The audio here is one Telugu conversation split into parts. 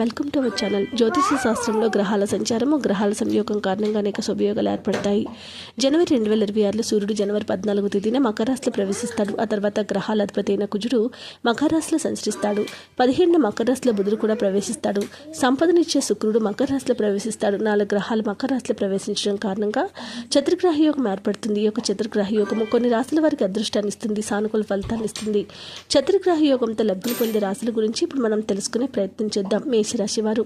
వెల్కమ్ టు అవర్ ఛానల్ జ్యోతిష శాస్త్రంలో గ్రహాల సంచారము గ్రహాల సంయోగం కారణంగా అనేక శుభయోగాలు ఏర్పడతాయి జనవరి రెండు వేల ఇరవై ఆరులో సూర్యుడు జనవరి పద్నాలుగు తేదీన మకరాశిలో ప్రవేశిస్తాడు ఆ తర్వాత గ్రహాల అధిపతి అయిన కుజుడు మకరాశిలో సంచరిస్తాడు పదిహేడున మకర రాశిలో బుధుడు కూడా ప్రవేశిస్తాడు సంపదనిచ్చే శుక్రుడు మకర రాశిలో ప్రవేశిస్తాడు నాలుగు గ్రహాలు మకర రాశిలో ప్రవేశించడం కారణంగా చతుర్గ్రహ యోగం ఏర్పడుతుంది. ఈ యొక్క చతుర్గ్రహ యోగము కొన్ని రాశుల వారికి అదృష్టాన్ని ఇస్తుంది సానుకూల ఫలితాన్ని ఇస్తుంది. చతుర్గ్రహ యోగంతో లబ్ధి పొందే రాశుల గురించి ఇప్పుడు మనం తెలుసుకునే ప్రయత్నం చేద్దాం. మేషరాశి వారు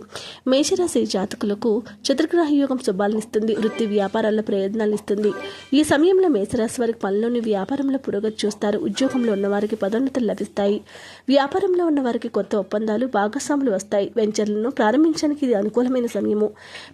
మేషరాశి జాతకులకు చతుర్గ్రహ యోగం శుభాలనిస్తుంది వృత్తి వ్యాపారాల్లో ప్రయోజనాలు ఇస్తుంది ఈ సమయంలో మేషరాశి వారికి పనిలోని వ్యాపారంలో పురోగతి చూస్తారు. ఉద్యోగంలో ఉన్నవారికి పదోన్నతులు లభిస్తాయి. వ్యాపారంలో ఉన్న వారికి కొత్త ఒప్పందాలు భాగస్వాములు వస్తాయి. వెంచర్లను ప్రారంభించడానికి ఇది అనుకూలమైన సమయము.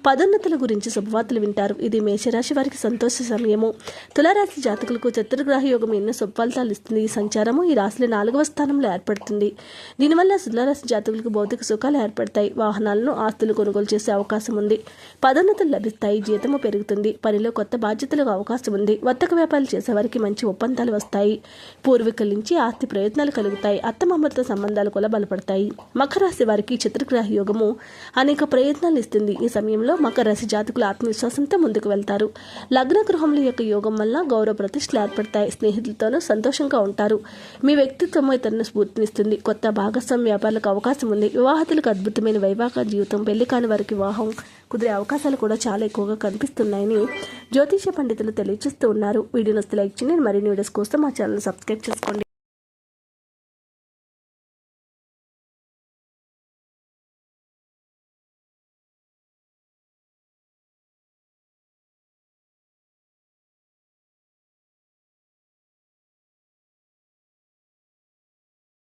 పదోన్నతుల గురించి శుభవార్తలు వింటారు. ఇది మేషరాశి వారికి సంతోష సమయము. తులారాశి జాతకులకు చతుర్గ్రహ యోగం ఎన్నో శుభఫలితాలు ఇస్తుంది. ఈ సంచారము ఈ రాశిలో నాలుగవ స్థానంలో ఏర్పడుతుంది. దీనివల్ల తులారాశి జాతకులకు భౌతిక సుఖాలు ఏర్పడతాయి వాహనాలను ఆస్తులు కొనుగోలు చేసే అవకాశం ఉంది. పదోన్నతులు లభిస్తాయి. జీతము పెరుగుతుంది. పనిలో కొత్త బాధ్యతలకు అవకాశం ఉంది. వర్తక వ్యాపారాలు చేసేవారికి మంచి ఒప్పందాలు వస్తాయి. పూర్వీకుల నుంచి ఆస్తి ప్రయత్నాలు కలుగుతాయి. అత్తమామలతో సంబంధాలు కూడా బలపడతాయి. మకర రాశి వారికి చతుర్గ్రహ యోగము అనేక ప్రయత్నాలు ఇస్తుంది. ఈ సమయంలో మకర రాశి జాతకులు ఆత్మవిశ్వాసంతో ముందుకు వెళ్తారు. లగ్న గృహముల యొక్క యోగం వల్ల గౌరవ ప్రతిష్టలు ఏర్పడతాయి. స్నేహితులతోనూ సంతోషంగా ఉంటారు. మీ వ్యక్తిత్వం ఇతరులను స్ఫూర్తినిస్తుంది. కొత్త భాగస్వామ్య వ్యాపారాలకు అవకాశం ఉంది. వివాహతులకు అద్భుతమైన వైవాహిక జీవితం పెళ్ళి కాని వారికి వివాహం కుదిరే అవకాశాలు కూడా చాలా ఎక్కువగా కనిపిస్తున్నాయని జ్యోతిష పండితులు తెలియజేస్తూ ఉన్నారు. వీడియో నస్తే లైక్ చేయండి. మరిన్ని వీడియోస్ కోసం మా ఛానల్ సబ్స్క్రైబ్ చేసుకోండి.